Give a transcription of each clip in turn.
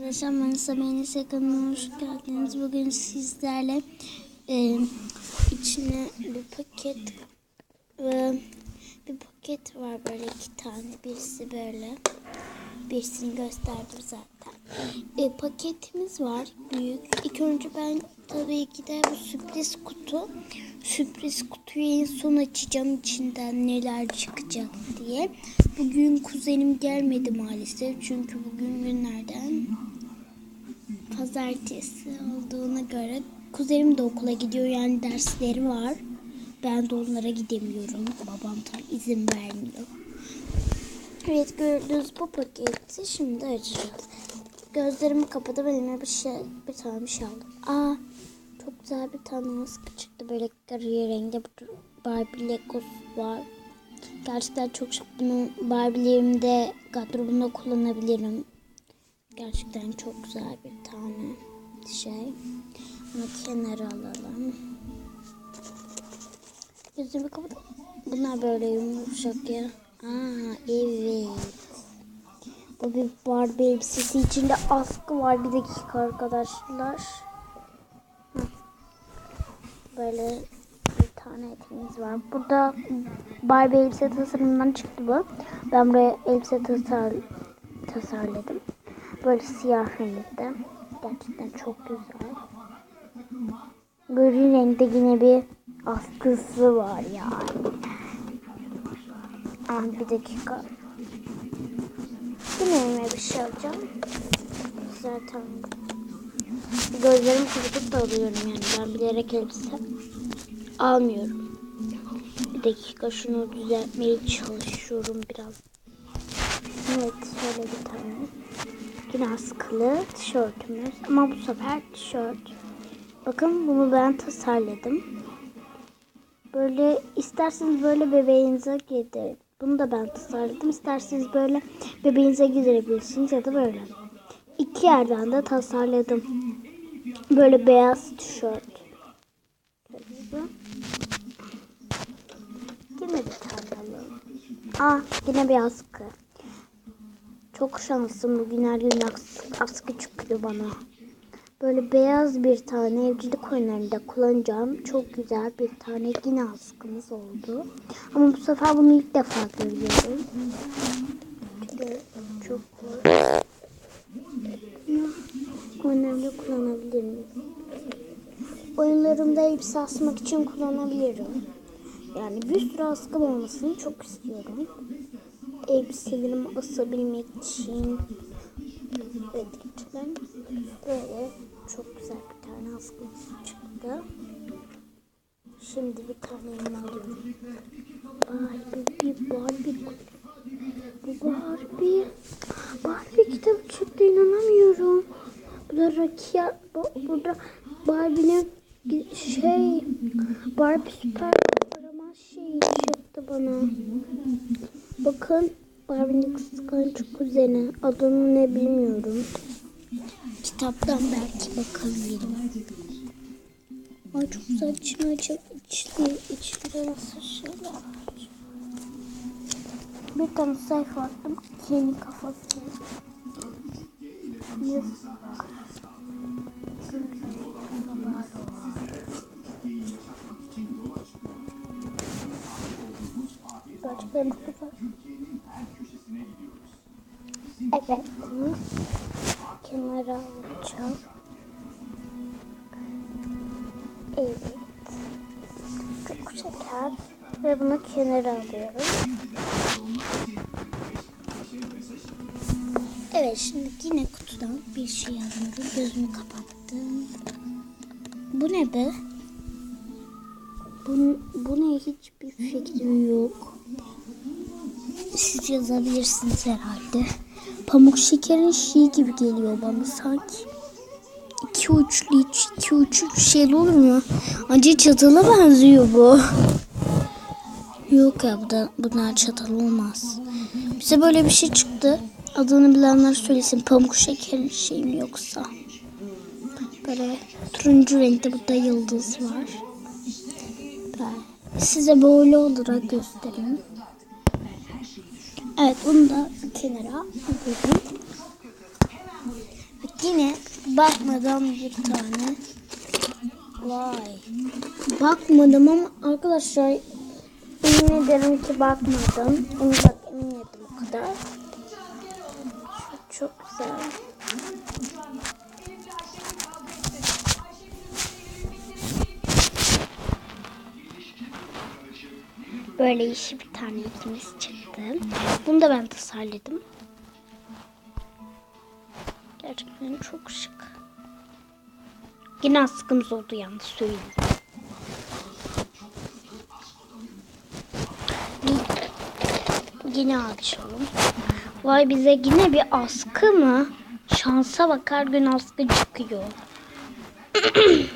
Arkadaşlar Manisa Beğenisi kanalına hoş geldiniz. Bugün sizlerle e, içine bir paket ve bir paket var böyle iki tane. Birisi böyle. Birisini gösterdim zaten. E, paketimiz var büyük. İlk önce ben tabii ki de bu sürpriz kutu. Sürpriz kutuyu en son açacağım içinden neler çıkacak diye. Bugün kuzenim gelmedi maalesef. Çünkü bugün günlerden pazartesi olduğuna göre kuzenim de okula gidiyor yani dersleri var. Ben de onlara gidemiyorum. Babam tam izin vermiyor. Evet gördüğünüz bu paketi şimdi açacağız. Gözlerimi kapatıp elime bir şey bir tane bir şey aldım. Aa çok güzel bir tane maske çıktı. Böyle gri renkte Barbie Legos var. Gerçekten çok şık. Bunu Barbie'lerimde gardırobumda kullanabilirim. Gerçekten çok güzel bir tane şey. Bunu kenara alalım. Gözümü kapat. Bunlar böyle yumuşak ya. Aa evet. Bu bir Barbie elbisesi içinde askı var. Bir dakika arkadaşlar. Böyle bir tane etimiz var. Burada Barbie elbise tasarımından çıktı bu. Ben buraya elbise tasar tasarladım. Böyle siyah renkte. Gerçekten çok güzel. Gri renkte yine bir askısı var yani. Ah bir dakika. Yine bir şey alacağım. Zaten gözlerimi kapatıp da alıyorum yani. Ben bilerek elbise almıyorum. Bir dakika şunu düzeltmeye çalışıyorum biraz. Evet şöyle bir tane. Yine askılı tişörtümüz. Ama bu sefer tişört. Bakın bunu ben tasarladım. Böyle isterseniz böyle bebeğinize giydirin. Bunu da ben tasarladım. İsterseniz böyle bebeğinize giydirebilirsiniz ya da böyle. İki yerden de tasarladım. Böyle beyaz tişört. Yine bir tane alalım. Aa yine bir askı. Çok şanslıyım bugün her gün askı, çıkıyor bana. Böyle beyaz bir tane evcilik oyunlarında kullanacağım. Çok güzel bir tane yine askımız oldu. Ama bu sefer bunu ilk defa görüyorum. Çok var. Oyunlarımda kullanabilirim. Oyunlarımda elbise asmak için kullanabilirim. Yani bir sürü askım olmasını çok istiyorum. Elbiselerimi asabilmek için. Lütfen. Böyle çok güzel bir tane askımız çıktı. Şimdi bir tane elime alıyorum. Barbie, Barbie. Bu Barbie. Barbie kitabı çıktı inanamıyorum. Burada Rakia, bu- burada Barbie'nin şey Barbie süper kahraman şeyi çıktı bana. Bakın Barbie'nin kıskanç kuzeni. Adını ne bilmiyorum. Kitaptan belki bakabilirim. Ay çok güzel içine açıp içli, içinde nasıl şeyler var. Bir tane sayfa attım. Kendi kafası. Yes. Evet. Kenara alacağım. Evet. Çok şeker. Ve bunu kenara alıyorum. Evet şimdi yine kutudan bir şey alıyorum. Gözümü kapattım. Bu ne be? Bu, bu ne hiçbir fikrim yok. Siz yazabilirsiniz herhalde. Pamuk şekerin şey gibi geliyor bana sanki. İki uçlu hiç iki uçlu şey olur mu? Acı çatala benziyor bu. Yok ya bu da bunlar çatal olmaz. Bize böyle bir şey çıktı. Adını bilenler söylesin. Pamuk şekerin şey mi yoksa? Böyle turuncu renkte burada yıldız var. Ben size böyle olarak göstereyim. Evet bunu da kenara alıyorum. Yine bakmadan bir tane. Vay. Bakmadım ama arkadaşlar emin ederim ki bakmadım. Onu bak emin ettim o kadar. Şu çok güzel. Böyle işi bir tane ikimiz çıktı. Bunu da ben tasarladım. Gerçekten çok şık. Yine askımız oldu yalnız söyleyeyim. Yine açalım. Vay bize yine bir askı mı? Şansa bak her gün askı çıkıyor.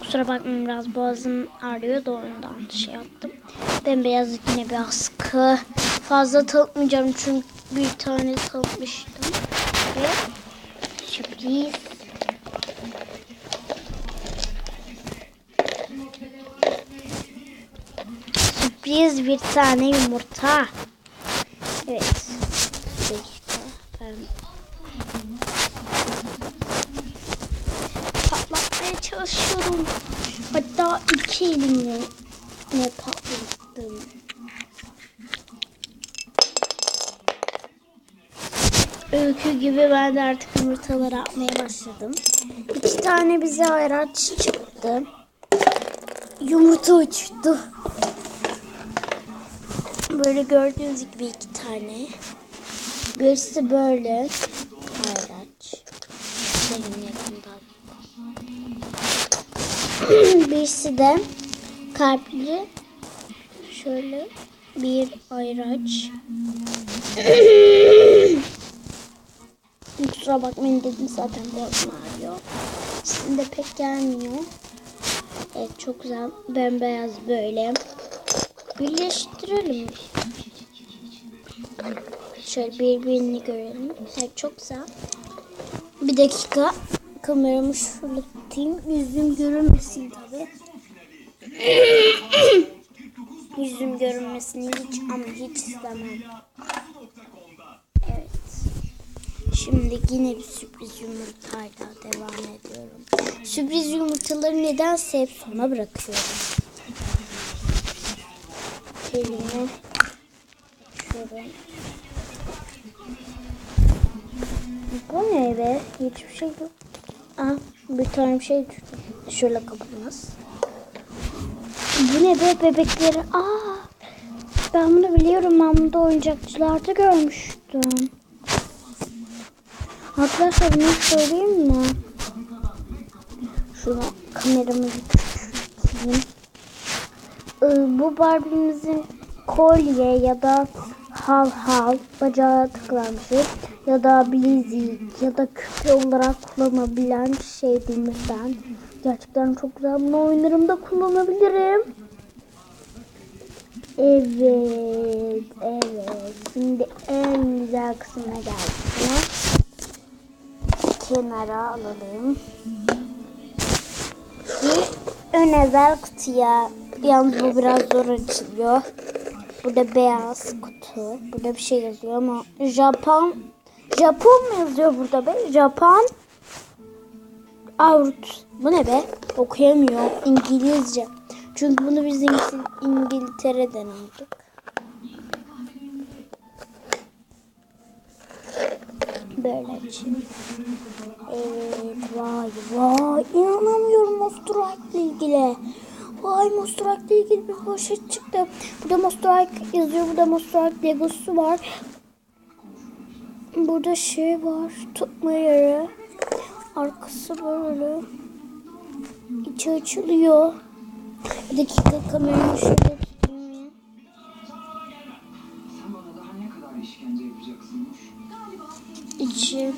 Kusura bakmayın biraz boğazım ağrıyor da ondan şey yaptım. Bembeyaz yine bir askı. Fazla tanıtmayacağım çünkü bir tane tanıtmıştım. Sürpriz. Sürpriz bir tane yumurta. Evet. Dakika. Ben patlatmaya çalışıyorum. Hatta iki elimle ne patlattım. Öykü gibi ben de artık yumurtaları atmaya başladım. İki tane bize ayraç çıktı. Yumurta uçtu. Böyle gördüğünüz gibi iki tane. Birisi böyle. Ayraç. Benim yakından. Birisi de kalpli. Şöyle bir ayraç. Kusura bakmayın dedim zaten boğazım ağrıyor. Şimdi de pek gelmiyor. Evet çok güzel. Bembeyaz böyle. Birleştirelim. Şöyle birbirini görelim. Evet çok güzel. Bir dakika. Kameramı tutayım. Yüzüm görünmesin tabi. Yüzüm görünmesini hiç ama hiç istemem. Evet. Şimdi yine bir sürpriz yumurtayla devam ediyorum. Sürpriz yumurtaları nedense hep sona bırakıyorum. Elime şöyle. Bu ne be? Hiçbir şey yok. Aa, bir tane şey düştü. Şöyle kapımız. Bu ne be bebekleri? Aa, ben bunu biliyorum. Ben bunu da oyuncakçılarda görmüştüm. Arkadaşlar bunu söyleyeyim mi? Şuna kameramı bir küçülteyim. Ee, bu Barbie'mizin kolye ya da hal hal bacağı tıklanmışı ya da bilezik ya da küpe olarak kullanabilen şey bilmeden gerçekten çok güzel bunu oyunlarımda kullanabilirim. Evet, evet. Şimdi en güzel kısmına geldik. Kenara alalım. Bir ön ezel kutuya. Yalnız bu biraz zor açılıyor. Burada beyaz kutu. Burada bir şey yazıyor ama Japon Japon mu yazıyor burada be? Japon Out. Bu ne be? Okuyamıyor. İngilizce. Çünkü bunu biz İngil- İngiltere'den aldık. Böyle. Evet vay vay inanamıyorum Mostrike ile ilgili. Vay Mostrike ile ilgili bir poşet çıktı. Burada Mostrike yazıyor. Burada Mostrike legosu var. Burada şey var. Tutma yeri. Arkası böyle. İçi açılıyor. Bir dakika kamerayı şöyle İçi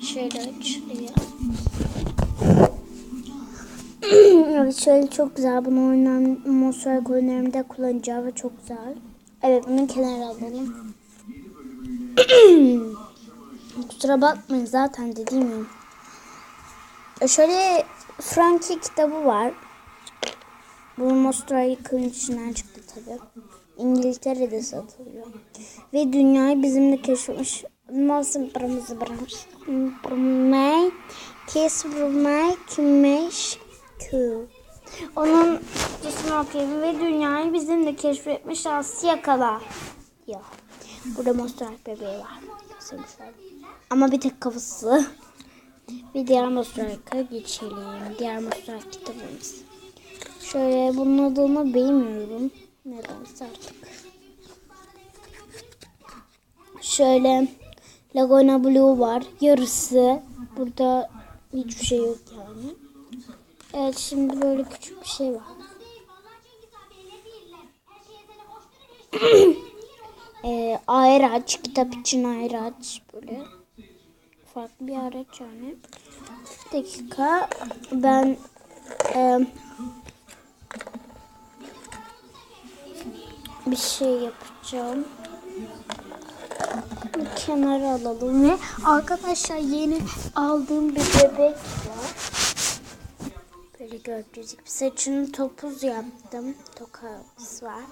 şöyle açılıyor. evet şöyle çok güzel. Bunu oynan Mosrag oyunlarımda kullanacağım ve çok güzel. Evet bunu kenara alalım. Kusura bakmayın zaten dediğim gibi. Şöyle Frankie kitabı var. Bu Mostra'yı içinden çıktı tabi. İngiltere'de satılıyor. Ve dünyayı bizimle keşfetmiş Nasıl brımızı brımız. Brımay. Kes brımay kimeş kü. Onun cismi okuyayım ve dünyayı bizimle keşfetme şansı yakala. Ya. Burada Monster bebeği var. Ama bir tek kafası. Bir diğer Monster geçelim. Diğer Monster kitabımız. Şöyle bunun adını bilmiyorum. Nedense artık. Şöyle Laguna Blue var. Yarısı. Burada hiçbir şey yok yani. Evet şimdi böyle küçük bir şey var. ee, ayraç. Kitap için ayraç. Böyle farklı bir araç yani. Bir dakika. Ben e, bir şey yapacağım. Kenara alalım ve arkadaşlar yeni aldığım bir bebek var. Böyle gördüğünüz gibi saçını topuz yaptım. Tokası var.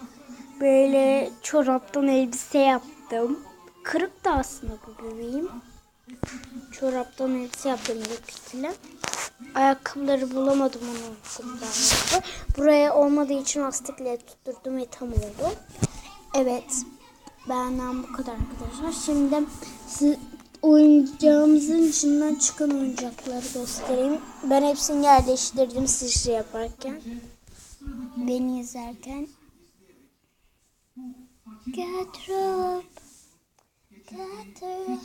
Böyle çoraptan elbise yaptım. Kırık da aslında bu bebeğim. Çoraptan elbise yaptım elbiseli. Ayakkabıları bulamadım onun kullanması. Buraya olmadığı için lastikle tutturdum ve tam oldu. Evet. Benden bu kadar arkadaşlar. Şimdi siz oyuncağımızın içinden çıkan oyuncakları göstereyim. Ben hepsini yerleştirdim siz şey yaparken. Beni izlerken. Götürüp Götürüp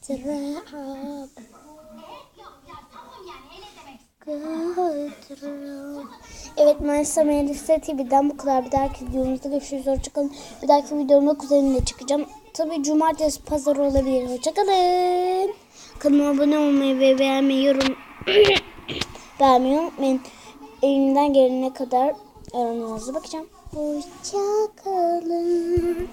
Götürüp Götürüp Evet Manisa Melisa TV'den bu kadar. Bir dahaki videomuzda görüşürüz. Hoşçakalın. Bir dahaki videomda kuzenimle çıkacağım. Tabii cumartesi pazar olabilir. Hoşçakalın. Kanalıma abone olmayı ve beğenmeyi, yorum beğenmeyi unutmayın. Elimden gelene kadar yorumlarınıza bakacağım. Hoşçakalın.